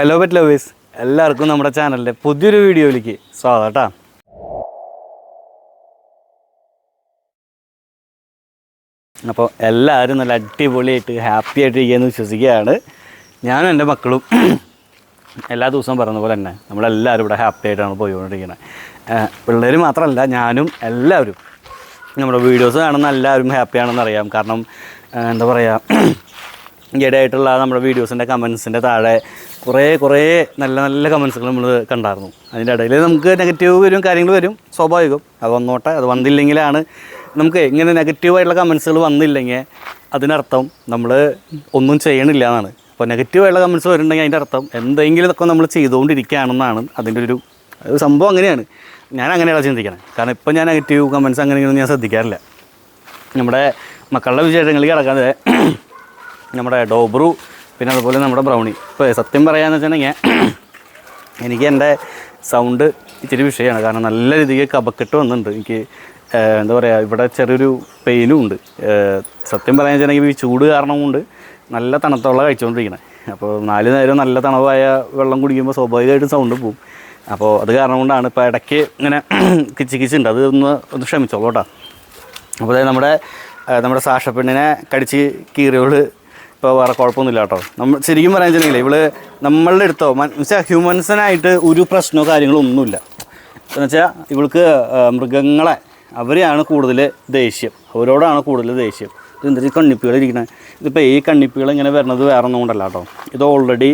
Hello pet lovers എല്ലാവർക്കും നമ്മുടെ ചാനലിന്റെ പുതിയൊരു വീഡിയോയിലേക്ക് സ്വാഗതം കേട്ടോ അപ്പോൾ എല്ലാവരും നല്ല അടിപൊളിയായിട്ട് ഹാപ്പി ആയിട്ട് ഇരിക്കുകയെന്ന് വിശ്വസിക്കുകയാണ്. ഞാനും എന്റെ മക്കളും എല്ലാ ദിവസവും പറയുന്ന പോലെ തന്നെ നമ്മളെല്ലാവരും ഇവിടെ ഹാപ്പി ആയിട്ടാണ് പോയിക്കൊണ്ടിരിക്കുന്നത് പിള്ളേർ മാത്രമല്ല ഞാനും എല്ലാവരും. നമ്മുടെ വീഡിയോസ് കാണുന്ന എല്ലാവരും ഹാപ്പിയാണെന്ന് അറിയാം. കാരണം എന്താ പറയുക ഈയിടെയായിട്ടുള്ള നമ്മുടെ വീഡിയോസിന്റെ കമൻസിന്റെ താഴെ കുറേ കുറേ നല്ല നല്ല കമൻസുകൾ നമ്മൾ കണ്ടായിരുന്നു. അതിന്റെ ഇടയിൽ നമുക്ക് നെഗറ്റീവ് വരും കാര്യങ്ങൾ വരും സ്വാഭാവികം. അത് വന്നോട്ടെ അത് വന്നില്ലെങ്കിലാണ് നമുക്ക് ഇങ്ങനെ നെഗറ്റീവായിട്ടുള്ള കമൻസുകൾ വന്നില്ലെങ്കിൽ അതിനർത്ഥം നമ്മൾ ഒന്നും ചെയ്യണില്ല എന്നാണ്. അപ്പോൾ നെഗറ്റീവായിട്ടുള്ള കമൻസ് വരുന്നുണ്ടെങ്കിൽ അതിന്റെ അർത്ഥം എന്തെങ്കിലും ഒക്കെ നമ്മൾ ചെയ്തുകൊണ്ടിരിക്കുകയാണെന്നാണ് അതിന്റെ ഒരു സംഭവം അങ്ങനെയാണ്. ഞാൻ അങ്ങനെയാണ് ചിന്തിക്കണം കാരണം ഇപ്പോൾ ഞാൻ നെഗറ്റീവ് കമൻസ് അങ്ങനെയൊന്നും ഞാൻ ശ്രദ്ധിക്കാറില്ല. നമ്മുടെ മക്കളുടെ വിശേഷങ്ങളിൽ കിടക്കാതെ നമ്മുടെ ഡോബ്രു പിന്നെ അതുപോലെ നമ്മുടെ ബ്രൗണി. ഇപ്പോൾ സത്യം പറയാന്ന് വെച്ചിട്ടുണ്ടെങ്കിൽ എനിക്ക് എന്റെ സൗണ്ട് ഇച്ചിരി വിഷയമാണ്. കാരണം നല്ല രീതിക്ക് കപക്കെട്ട് വന്നിട്ടുണ്ട്. എനിക്ക് എന്താ പറയുക ഇവിടെ ചെറിയൊരു പെയിനും ഉണ്ട്. സത്യം പറയാന്ന് വെച്ചിട്ടുണ്ടെങ്കിൽ ഈ ചൂട് കാരണം കൊണ്ട് നല്ല തണുത്തുള്ള കഴിച്ചുകൊണ്ടിരിക്കണേ. അപ്പോൾ നാല് നേരം നല്ല തണവായ വെള്ളം കുടിക്കുമ്പോൾ സ്വാഭാവികമായിട്ടും സൗണ്ട് പോവും. അപ്പോൾ അത് കാരണം കൊണ്ടാണ് ഇപ്പോൾ ഇടയ്ക്ക് ഇങ്ങനെ കിച്ച് കിച്ചുണ്ട്. അത് ഒന്ന് ഒന്ന് ക്ഷമിച്ചോളൂ കേട്ടോ. അപ്പോൾ നമ്മുടെ നമ്മുടെ സാക്ഷപ്പെണ്ണിനെ പെണ്ണിനെ കടിച്ച് കീറിയോൾ ഇപ്പോൾ വേറെ കുഴപ്പമൊന്നുമില്ല കേട്ടോ. നമ്മൾ ശരിക്കും പറയാൻ വെച്ചിട്ടുണ്ടെങ്കിൽ ഇവൾ നമ്മളുടെ അടുത്തോ വെച്ചാൽ ഹ്യൂമൻസിനായിട്ട് ഒരു പ്രശ്നമോ കാര്യങ്ങളോ ഒന്നുമില്ല. എന്ന് വെച്ചാൽ ഇവൾക്ക് മൃഗങ്ങളെ അവരെയാണ് കൂടുതൽ ദേഷ്യം. അവരോടാണ് കൂടുതൽ ദേഷ്യം. ഇത് എന്താ ഈ കണ്ണിപ്പികൾ ഇതിപ്പോൾ ഈ കണ്ണിപ്പികൾ ഇങ്ങനെ വരുന്നത് വേറെ ഒന്നും കൊണ്ടല്ല കേട്ടോ. ഇത് ഓൾറെഡി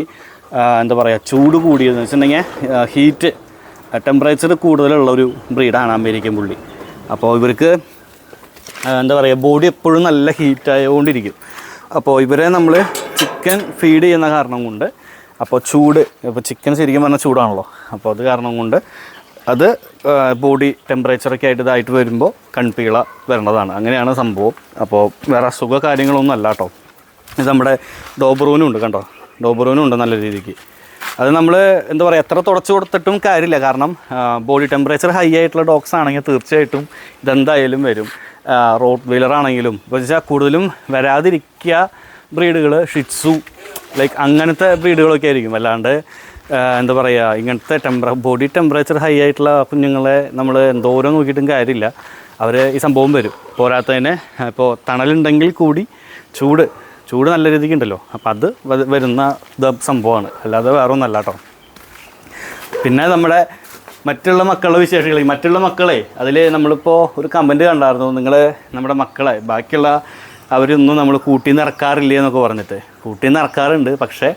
എന്താ പറയുക ചൂട് കൂടിയതെന്ന് വെച്ചിട്ടുണ്ടെങ്കിൽ ഹീറ്റ് ടെമ്പറേച്ചർ കൂടുതലുള്ള ഒരു ബ്രീഡാണ് അമേരിക്കൻ പുള്ളി. അപ്പോൾ ഇവർക്ക് എന്താ പറയുക ബോഡി എപ്പോഴും നല്ല ഹീറ്റ് ആയതുകൊണ്ടിരിക്കും അപ്പോൾ ഇവരെ നമ്മൾ ചിക്കൻ ഫീഡ് ചെയ്യുന്ന കാരണം കൊണ്ട് അപ്പോൾ ചൂട് ഇപ്പോൾ ചിക്കൻ ശരിക്കും പറഞ്ഞാൽ ചൂടാണല്ലോ. അപ്പോൾ അത് കാരണം കൊണ്ട് അത് ബോഡി ടെമ്പറേച്ചറൊക്കെ ആയിട്ട് ഇതായിട്ട് വരുമ്പോൾ കൺപീള വരേണ്ടതാണ്. അങ്ങനെയാണ് സംഭവം. അപ്പോൾ വേറെ അസുഖ കാര്യങ്ങളൊന്നും അല്ല കേട്ടോ. ഇത് നമ്മുടെ ഡോബറൂനും ഉണ്ട് കണ്ടോ? ഡോബറൂനും ഉണ്ട് നല്ല രീതിക്ക്. അത് നമ്മൾ എന്താ പറയുക എത്ര തുടച്ചു കൊടുത്തിട്ടും കാര്യമില്ല. കാരണം ബോഡി ടെമ്പറേച്ചർ ഹൈ ആയിട്ടുള്ള ഡോഗ്സ് ആണെങ്കിൽ തീർച്ചയായിട്ടും ഇതെന്തായാലും വരും. റോഡ് വെയിലറാണെങ്കിലും ആണെങ്കിലും വെച്ചാൽ കൂടുതലും വരാതിരിക്കുക ബ്രീഡുകൾ ഷിറ്റ്സു ലൈക്ക് അങ്ങനത്തെ ബ്രീഡുകളൊക്കെ ആയിരിക്കും. അല്ലാണ്ട് എന്താ പറയുക ഇങ്ങനത്തെ ടെമ്പറ ബോഡി ടെമ്പറേച്ചർ ഹൈ ആയിട്ടുള്ള കുഞ്ഞുങ്ങളെ നമ്മൾ എന്തോരം നോക്കിയിട്ടും കാര്യമില്ല. അവർ ഈ സംഭവം വരും. പോരാത്തതിന് ഇപ്പോൾ തണലുണ്ടെങ്കിൽ കൂടി ചൂട് ചൂട് നല്ല രീതിക്ക് ഉണ്ടല്ലോ. അപ്പോൾ അത് വരുന്ന സംഭവമാണ്. അല്ലാതെ വേറെ ഒന്നല്ല കേട്ടോ. പിന്നെ നമ്മുടെ മറ്റുള്ള മക്കളുടെ വിശേഷങ്ങൾ മറ്റുള്ള മക്കളെ അതിൽ നമ്മളിപ്പോൾ ഒരു കമന്റ് കണ്ടായിരുന്നു നിങ്ങൾ നമ്മുടെ മക്കളെ ബാക്കിയുള്ള അവരൊന്നും നമ്മൾ കൂട്ടി ഇറക്കാറില്ല എന്നൊക്കെ പറഞ്ഞിട്ട്. കൂട്ടി ഇറക്കാറുണ്ട് പക്ഷേ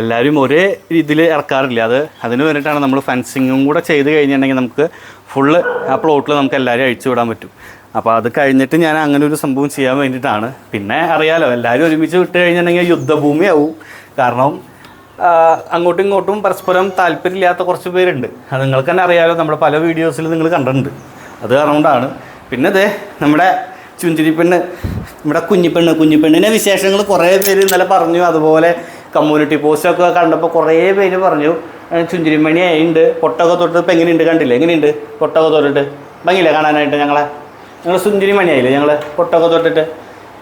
എല്ലാവരും ഒരേ രീതിയിൽ ഇറക്കാറില്ല. അത് അതിന് വേണ്ടിയിട്ടാണ് നമ്മൾ ഫെൻസിങ്ങും കൂടെ ചെയ്ത് കഴിഞ്ഞിട്ടുണ്ടെങ്കിൽ നമുക്ക് ഫുള്ള് ആ പ്ലോട്ടിൽ നമുക്ക് എല്ലാവരും അഴിച്ചു വിടാൻ പറ്റും. അപ്പോൾ അത് കഴിഞ്ഞിട്ട് ഞാൻ അങ്ങനെ ഒരു സംഭവം ചെയ്യാൻ വേണ്ടിയിട്ടാണ്. പിന്നെ അറിയാലോ എല്ലാവരും ഒരുമിച്ച് വിട്ട് കഴിഞ്ഞിട്ടുണ്ടെങ്കിൽ യുദ്ധഭൂമിയാവും. കാരണം അങ്ങോട്ടും ഇങ്ങോട്ടും പരസ്പരം താല്പര്യമില്ലാത്ത കുറച്ച് പേരുണ്ട്. അത് നിങ്ങൾക്ക് തന്നെ അറിയാലോ നമ്മുടെ പല വീഡിയോസിൽ നിങ്ങൾ കണ്ടിട്ടുണ്ട്. അത് കാരണം കൊണ്ടാണ് പിന്നെ അതെ നമ്മുടെ ചുഞ്ചിരി പെണ്ണ് നമ്മുടെ കുഞ്ഞിപ്പെണ്ണ് കുഞ്ഞിപ്പെണ്ണിന്റെ വിശേഷങ്ങൾ കുറേ പേര് ഇന്നലെ പറഞ്ഞു. അതുപോലെ കമ്മ്യൂണിറ്റി പോസ്റ്റൊക്കെ കണ്ടപ്പോൾ കുറേ പേര് പറഞ്ഞു "ഏ, ചുഞ്ചിരിമണി ആയിണ്ട് പൊട്ടൊക്കെ തൊട്ട് ഇപ്പം എങ്ങനെയുണ്ട് കണ്ടില്ലേ? എങ്ങനെയുണ്ട്? പൊട്ടൊക്കെ തൊട്ടിട്ട്. ഭംഗിയില്ലേ കാണാനായിട്ട് ഞങ്ങളെ? ഞങ്ങൾ സുന്ദരി മണിയായില്ലേ ഞങ്ങൾ പൊട്ടൊക്കെ തൊട്ടിട്ട്.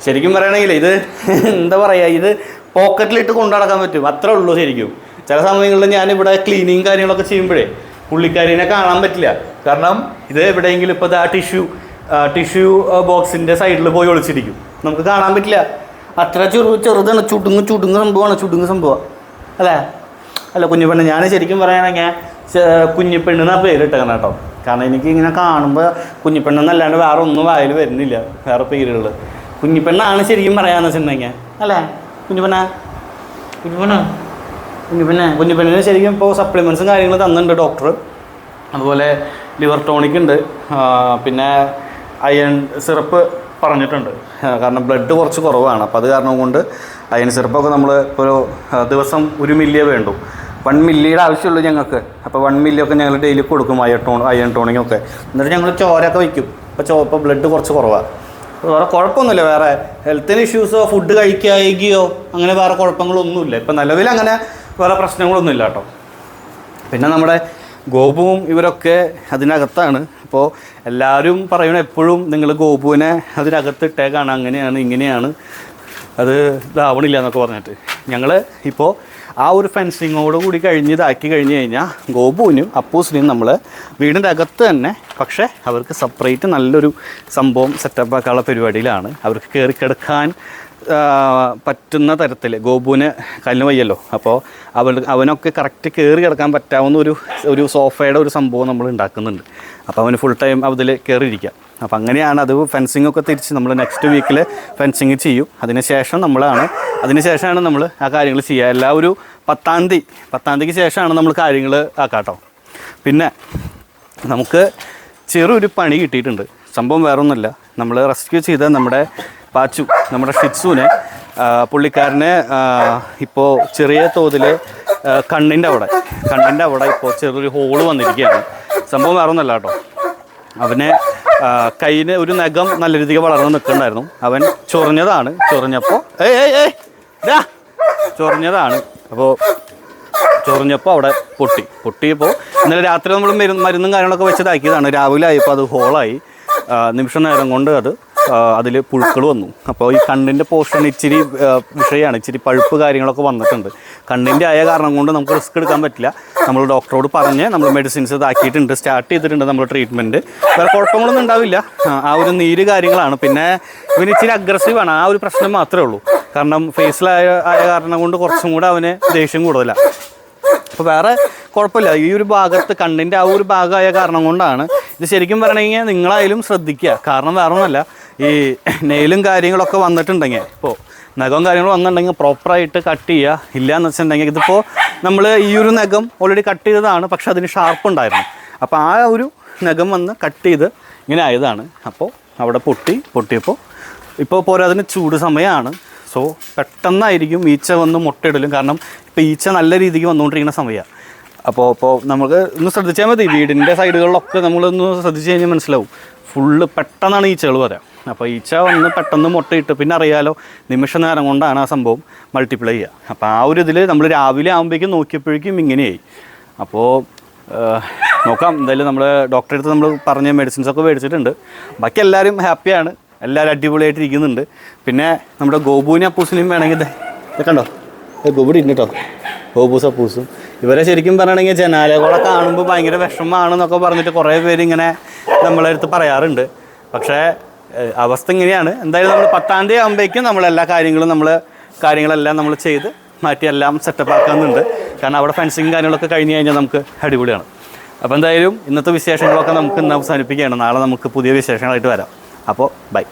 ശരിക്കും പറയുകയാണെങ്കിൽ ഇത് എന്താ പറയുക ഇത് പോക്കറ്റിലിട്ട് കൊണ്ടു നടക്കാൻ പറ്റും. അത്രേ ഉള്ളൂ ശരിക്കും. ചില സമയങ്ങളിൽ ഞാനിവിടെ ക്ലീനിങ് കാര്യങ്ങളൊക്കെ ചെയ്യുമ്പോഴേ പുള്ളിക്കാരിനെ കാണാൻ പറ്റില്ല. കാരണം ഇത് എവിടെയെങ്കിലും ഇപ്പോൾ ആ ടിഷ്യൂ ടിഷ്യൂ ബോക്സിന്റെ സൈഡിൽ പോയി ഒളിച്ചിരിക്കും. നമുക്ക് കാണാൻ പറ്റില്ല. അത്ര ചെറു ചെറുതാണ്. ചുടുങ്ങ് ചുടുങ്ങ് സംഭവമാണ്. ചുടുങ്ങ് സംഭവം. അല്ലേ? അല്ല കുഞ്ഞു പെണ്ണ്. ഞാൻ ശരിക്കും പറയുകയാണെങ്കിൽ കുഞ്ഞിപ്പെണ്ണ് എന്നാ പേരിട്ടേക്കണം കേട്ടോ. കാരണം എനിക്ക് ഇങ്ങനെ കാണുമ്പോൾ കുഞ്ഞിപ്പെണ്ണ് എന്നല്ലാണ്ട് വേറെ ഒന്നും വായിൽ വരുന്നില്ല. വേറെ പേരുകൾ കുഞ്ഞിപ്പെണ്ണാണ് ശരിക്കും പറയാമെന്ന് വെച്ചിട്ടുണ്ടെങ്കിൽ. അല്ലേ? കുഞ്ഞിപ്പെണ്ണ കുഞ്ഞിപ്പെണ്ണ കുഞ്ഞിപ്പെണ്ണ കുഞ്ഞിപ്പെണ്ണിന് ശരിക്കും ഇപ്പോൾ സപ്ലിമെൻസും കാര്യങ്ങളും തന്നിട്ടുണ്ട് ഡോക്ടർ അതുപോലെ ലിവർ ടോണിക് ഉണ്ട്. പിന്നെ അയൺ സിറപ്പ് പറഞ്ഞിട്ടുണ്ട്. കാരണം ബ്ലഡ് കുറച്ച് കുറവാണ്. അപ്പോൾ അത് കാരണം കൊണ്ട് അയൺ സിറപ്പൊക്കെ നമ്മൾ ഇപ്പോൾ ഒരു ദിവസം ഒരു മില്ലിയേ വേണ്ടു. വൺ മില്ലിയുടെ ആവശ്യമുള്ളൂ ഞങ്ങൾക്ക്. അപ്പോൾ വൺ മില്ലിയൊക്കെ ഞങ്ങൾ ഡെയിലി കൊടുക്കും അയൺ ടോൺ അയൺ ടോണിങ്ങൊക്കെ എന്നിട്ട് ഞങ്ങൾ ചോരൊക്കെ വയ്ക്കും. അപ്പോൾ ചോ ഇപ്പോൾ ബ്ലഡ് കുറച്ച് കുറവാണ് വേറെ കുഴപ്പമൊന്നുമില്ല. വേറെ ഹെൽത്തിന് ഇഷ്യൂസോ ഫുഡ് കഴിക്കായികയോ അങ്ങനെ വേറെ കുഴപ്പങ്ങളൊന്നുമില്ല. ഇപ്പം നിലവിൽ അങ്ങനെ വേറെ പ്രശ്നങ്ങളൊന്നുമില്ല കേട്ടോ. പിന്നെ നമ്മുടെ ഗോപുവും ഇവരൊക്കെ അതിനകത്താണ്. അപ്പോൾ എല്ലാവരും പറയണ എപ്പോഴും നിങ്ങൾ ഗോപുവിനെ അതിനകത്ത് ഇട്ടേക്കാണ് അങ്ങനെയാണ് ഇങ്ങനെയാണ്. അത് ഇതാവണില്ല എന്നൊക്കെ പറഞ്ഞിട്ട്. ഞങ്ങൾ ഇപ്പോൾ ആ ഒരു ഫെൻസിങ്ങോട് കൂടി കഴിഞ്ഞ് ഇതാക്കി കഴിഞ്ഞ് കഴിഞ്ഞാൽ ഗോപുവിനും അപ്പൂസിനും നമ്മൾ വീടിന്റെ അകത്ത് തന്നെ പക്ഷേ അവർക്ക് സെപ്പറേറ്റ് നല്ലൊരു സംഭവം സെറ്റപ്പ് ആക്കാനുള്ള പരിപാടിയിലാണ്. അവർക്ക് കയറി കിടക്കാൻ പറ്റുന്ന തരത്തിൽ ഗോപുവിന് കല്ലിന് വയ്യല്ലോ. അപ്പോൾ അവൻ അവനൊക്കെ കറക്റ്റ് കയറി കിടക്കാൻ പറ്റാവുന്ന ഒരു ഒരു സോഫയുടെ ഒരു സംഭവം നമ്മൾ ഉണ്ടാക്കുന്നുണ്ട്. അപ്പോൾ അവന് ഫുൾ ടൈം അതിൽ കയറിയിരിക്കാം അപ്പോൾ അങ്ങനെയാണ് അത് ഫെൻസിങ് ഒക്കെ തിരിച്ച് നമ്മൾ നെക്സ്റ്റ് വീക്കിൽ ഫെൻസിങ് ചെയ്യും. അതിന് ശേഷം നമ്മളാണ് അതിന് ശേഷമാണ് നമ്മൾ ആ കാര്യങ്ങൾ ചെയ്യുക എല്ലാ ഒരു പത്താം തീയതി പത്താം തീയതിക്ക് ശേഷമാണ് നമ്മൾ കാര്യങ്ങൾ ആക്കാട്ടോ. പിന്നെ നമുക്ക് ചെറിയൊരു പണി കിട്ടിയിട്ടുണ്ട്. സംഭവം വേറൊന്നുമില്ല. നമ്മൾ റെസ്ക്യൂ ചെയ്ത നമ്മുടെ പാച്ചു നമ്മുടെ ഷിറ്റ്സുവിനെ പുള്ളിക്കാരനെ ഇപ്പോൾ ചെറിയ തോതിൽ കണ്ണിന്റെ അവിടെ കണ്ണിന്റെ അവിടെ ഇപ്പോൾ ചെറിയൊരു ഹോൾ വന്നിരിക്കുകയാണ്. സംഭവം വേറൊന്നുമല്ല കേട്ടോ. അവനെ കയ്യിന് ഒരു നഖം നല്ല രീതിക്ക് വളർന്ന് നിൽക്കുന്നുണ്ടായിരുന്നു അവൻ ചൊറിഞ്ഞതാണ്. ചൊറിഞ്ഞപ്പോൾ ഏയ് ഏയ്! ചൊറിഞ്ഞതാണ്. അപ്പോൾ ചൊറിഞ്ഞപ്പോൾ അവിടെ പൊട്ടി. പൊട്ടിയപ്പോൾ ഇന്നലെ രാത്രി നമ്മൾ മരുന്ന് മരുന്നും കാര്യങ്ങളൊക്കെ വെച്ചതാക്കിയതാണ്. രാവിലെ ആയപ്പോൾ അത് ഹോളായി. നിമിഷ നേരം കൊണ്ട് അത് അതിൽ പുഴുക്കൾ വന്നു. അപ്പോൾ ഈ കണ്ണിന്റെ പോർഷൻ ഇച്ചിരി വിഷയമാണ് ഇച്ചിരി പഴുപ്പ് കാര്യങ്ങളൊക്കെ വന്നിട്ടുണ്ട്. കണ്ണിന്റെ ആയ കാരണം കൊണ്ട് നമുക്ക് റിസ്ക് എടുക്കാൻ പറ്റില്ല. നമ്മൾ ഡോക്ടറോട് പറഞ്ഞ് നമ്മൾ മെഡിസിൻസ് ഇതാക്കിയിട്ടുണ്ട്. സ്റ്റാർട്ട് ചെയ്തിട്ടുണ്ട് നമ്മൾ ട്രീറ്റ്മെന്റ് വേറെ കുഴപ്പങ്ങളൊന്നും ഉണ്ടാവില്ല. ആ ഒരു നീര് കാര്യങ്ങളാണ്. പിന്നെ ഇവന് ഇച്ചിരി അഗ്രസീവാണ് ആ ഒരു പ്രശ്നം മാത്രമേ ഉള്ളൂ. കാരണം ഫേസിലായ ആയ കാരണം കൊണ്ട് കുറച്ചും കൂടെ അവന് ദേഷ്യം കൂടുതലാണ് അപ്പോൾ വേറെ കുഴപ്പമില്ല. ഈ ഒരു ഭാഗത്ത് കണ്ണിന്റെ ആ ഒരു ഭാഗമായ കാരണം കൊണ്ടാണ് ഇത് ശരിക്കും പറയണമെങ്കിൽ നിങ്ങളായാലും ശ്രദ്ധിക്കുക. കാരണം വേറെ ഒന്നുമല്ല ഈ നെയിലും കാര്യങ്ങളൊക്കെ വന്നിട്ടുണ്ടെങ്കിൽ ഇപ്പോൾ നഖവും കാര്യങ്ങളും വന്നിട്ടുണ്ടെങ്കിൽ പ്രോപ്പറായിട്ട് കട്ട് ചെയ്യുക. ഇല്ല എന്ന് വെച്ചിട്ടുണ്ടെങ്കിൽ ഇതിപ്പോൾ നമ്മൾ ഈ ഒരു നഖം ഓൾറെഡി കട്ട് ചെയ്തതാണ് പക്ഷെ അതിന് ഷാർപ്പ് ഉണ്ടായിരുന്നു. അപ്പോൾ ആ ഒരു നഖം വന്ന് കട്ട് ചെയ്ത് ഇങ്ങനെ ആയതാണ്. അപ്പോൾ അവിടെ പൊട്ടി പൊട്ടിയപ്പോൾ ഇപ്പോൾ പോരാതിന് ചൂട് സമയമാണ് സോ പെട്ടെന്നായിരിക്കും ഈച്ച വന്ന് മുട്ടയിടലും. കാരണം ഇപ്പോൾ ഈച്ച നല്ല രീതിക്ക് വന്നുകൊണ്ടിരിക്കുന്ന സമയമാണ് അപ്പോൾ ഇപ്പോൾ നമുക്ക് ഒന്ന് ശ്രദ്ധിച്ചാൽ മതി. വീടിന്റെ സൈഡുകളിലൊക്കെ നമ്മളൊന്ന് ശ്രദ്ധിച്ച് കഴിഞ്ഞാൽ മനസ്സിലാവും. ഫുള്ള് പെട്ടെന്നാണ് ഈച്ചകൾ വരാം. അപ്പോൾ ഈച്ച വന്ന് പെട്ടെന്ന് മുട്ടയിട്ട് പിന്നെ അറിയാലോ നിമിഷ നേരം കൊണ്ടാണ് ആ സംഭവം മൾട്ടിപ്ലൈ ചെയ്യുക അപ്പോൾ ആ ഒരു ഇതിൽ നമ്മൾ രാവിലെ ആകുമ്പോഴേക്കും നോക്കിയപ്പോഴേക്കും ഇങ്ങനെയായി. അപ്പോൾ നോക്കാം. എന്തായാലും നമ്മൾ ഡോക്ടറെ അടുത്ത് നമ്മൾ പറഞ്ഞ മെഡിസിൻസൊക്കെ മേടിച്ചിട്ടുണ്ട്. ബാക്കി എല്ലാവരും ഹാപ്പിയാണ് എല്ലാവരും അടിപൊളിയായിട്ട് ഇരിക്കുന്നുണ്ട്. പിന്നെ നമ്മുടെ ഗോപുവിനെ അപ്പൂസിനെയും വേണമെങ്കിൽ കണ്ടോ? ഗോപുടി കേട്ടോ. ഗോപൂസ് അപ്പൂസും ഇവരെ ശരിക്കും പറയുകയാണെങ്കിൽ ജനാലകളെ കാണുമ്പോൾ ഭയങ്കര വിഷമമാണെന്നൊക്കെ പറഞ്ഞിട്ട് കുറേ പേര് ഇങ്ങനെ നമ്മളെ അടുത്ത് പറയാറുണ്ട്. പക്ഷേ അവസ്ഥ ഇങ്ങനെയാണ്. എന്തായാലും നമ്മൾ പത്താം തീയതി ആകുമ്പോഴേക്കും നമ്മൾ എല്ലാ കാര്യങ്ങളും നമ്മൾ കാര്യങ്ങളെല്ലാം നമ്മൾ ചെയ്ത് മാറ്റി എല്ലാം സെറ്റപ്പ് ആക്കുന്നുണ്ട്. കാരണം അവിടെ ഫെൻസിങ് കാര്യങ്ങളൊക്കെ കഴിഞ്ഞ് കഴിഞ്ഞാൽ നമുക്ക് അടിപൊളിയാണ്. അപ്പോൾ എന്തായാലും ഇന്നത്തെ വിശേഷങ്ങളൊക്കെ നമുക്ക് ഇന്ന് അവസാനിപ്പിക്കുകയാണ്. നാളെ നമുക്ക് പുതിയ വിശേഷങ്ങളായിട്ട് വരാം. അപ്പോൾ ബൈ.